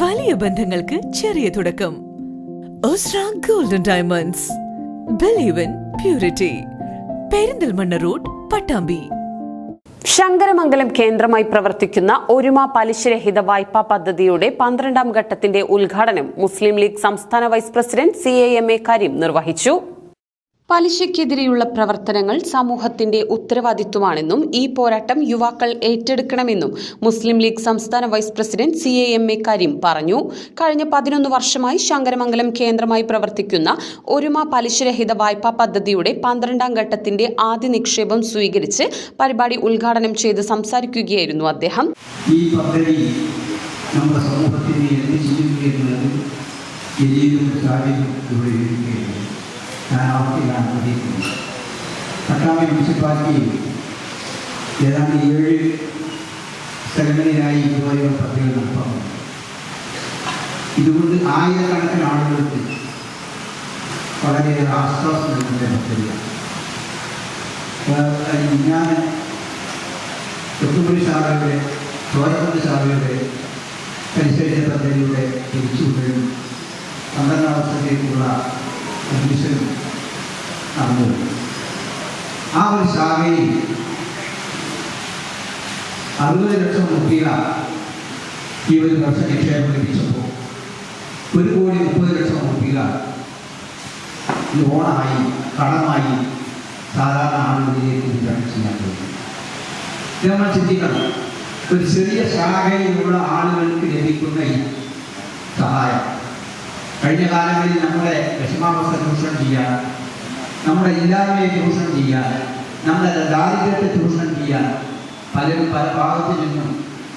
വലിയ ബന്ധങ്ങൾക്ക് ചെറിയ തുടക്കം. Osra golden diamonds believe in purity Perinthalmanna road Pattambi. Sankaramangalam കേന്ദ്രമായി പ്രവർത്തിക്കുന്ന ഒരുമ പലിശരഹിത വായ്പാ പദ്ധതിയുടെ പന്ത്രണ്ടാം ഘട്ടത്തിന്റെ ഉദ്ഘാടനം മുസ്ലിം ലീഗ് സംസ്ഥാന vice president C A M A Kareem നിർവഹിച്ചു. പലിശയ്ക്കെതിരെയുള്ള പ്രവർത്തനങ്ങൾ സമൂഹത്തിന്റെ ഉത്തരവാദിത്വമാണെന്നും ഈ പോരാട്ടം യുവാക്കൾ ഏറ്റെടുക്കണമെന്നും മുസ്ലിം ലീഗ് സംസ്ഥാന vice president C A M A Kareem പറഞ്ഞു. കഴിഞ്ഞ പതിനൊന്ന് വർഷമായി ശങ്കരമംഗലം കേന്ദ്രമായി പ്രവർത്തിക്കുന്ന ഒരുമ പലിശരഹിത വായ്പാ പദ്ധതിയുടെ പന്ത്രണ്ടാം ഘട്ടത്തിന്റെ ആദ്യ നിക്ഷേപം സ്വീകരിച്ച് പരിപാടി ഉദ്ഘാടനം ചെയ്ത് സംസാരിക്കുകയായിരുന്നു അദ്ദേഹം. ഈ പദ്ധതി നമ്മുടെ സമൂഹത്തിന് എന്ത് അവർക്കിലാണ് ആഗ്രഹിക്കുന്നത് പട്ടാമ്പി മുനിസിപ്പാലിറ്റിയിൽ ഏതാണ്ട് ഏഴ് സ്ഥലങ്ങളിലായി ഇതുപോലെയുള്ള പദ്ധതികൾ നടത്തുന്നു ഇതുകൊണ്ട് ആയിരക്കണക്കിന് ആളുകൾക്ക് വളരെയേറെ ആശ്വാസം നൽകുന്ന പദ്ധതിയാണ് ഞാൻ തൊട്ടുപുരി ശാലയുടെ ചോരപ്പുരി ശാലയുടെ പരിശീലന പദ്ധതിയുടെ തിരിച്ചുവിടലും പന്ത്രണ്ടാം വർഷത്തേക്കുള്ള അഡ്മിഷനും നടന്നു ആ ഒരു ശാഖയിൽ അറുപത് ലക്ഷം രൂപ ഈ ഒരു വർഷം നിക്ഷേപം ലഭിച്ചപ്പോൾ ഒരു കോടി മുപ്പത് ലക്ഷം റുപ്യ ലോണായി കടമായി സാധാരണ ആളുകളിലേക്ക് വിതരണം ചെയ്യാൻ കഴിയും നമ്മൾ ചിന്തിക്കണം. ഒരു ചെറിയ ശാഖയിലുള്ള ആളുകൾക്ക് ലഭിക്കുന്ന ഈ സഹായം. കഴിഞ്ഞ കാലങ്ങളിൽ നമ്മുടെ വിഷമാവസ്ഥ ചൂഷണം ചെയ്യാൻ നമ്മുടെ ഇല്ലായ്മയെ ചൂഷണം ചെയ്യാൻ നമ്മുടെ ദാരിദ്ര്യത്തെ ചൂഷണം ചെയ്യാൻ പലരും പല ഭാഗത്തു നിന്നും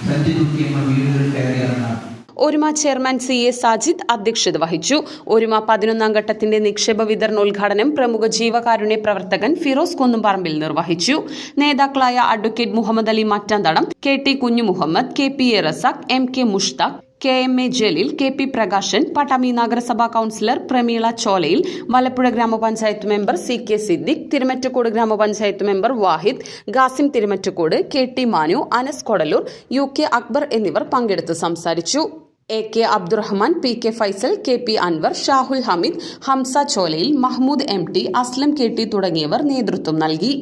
സഞ്ചരിക്കുക വീടുകളിൽ കയറി ഇറങ്ങാൻ ഒരുമ ചെയർമാൻ സി എ സാജിദ് അധ്യക്ഷത വഹിച്ചു. ഒരുമ പതിനൊന്നാം ഘട്ടത്തിന്റെ നിക്ഷേപ വിതരണോദ്ഘാടനം പ്രമുഖ ജീവകാരുണ്യ പ്രവർത്തകൻ ഫിറോസ് കുന്നുംപറമ്പിൽ നിർവഹിച്ചു. നേതാക്കളായ advocate Muhammad Ali Mattanthadam K T Kunhu Muhammad K P A Razak M K Mushtaq K M A Jaleel K P Prakashan Pattambi നഗരസഭാ കൌൺസിലർ പ്രമീള ചോലയിൽ മലപ്പുഴ ഗ്രാമപഞ്ചായത്ത് member C K Siddique Thirumittacode ഗ്രാമപഞ്ചായത്ത് member Wahid Gasim Thirumittacode K T Manu Anas Kodalur U K Akbar എന്നിവർ പങ്കെടുത്ത് സംസാരിച്ചു. A K Abdurahman P K Faisal K P Anwar Shahul Hameed Hamza Cholayil Mahmood M T Aslam K T തുടങ്ങിയവർ നേതൃത്വം നൽകി.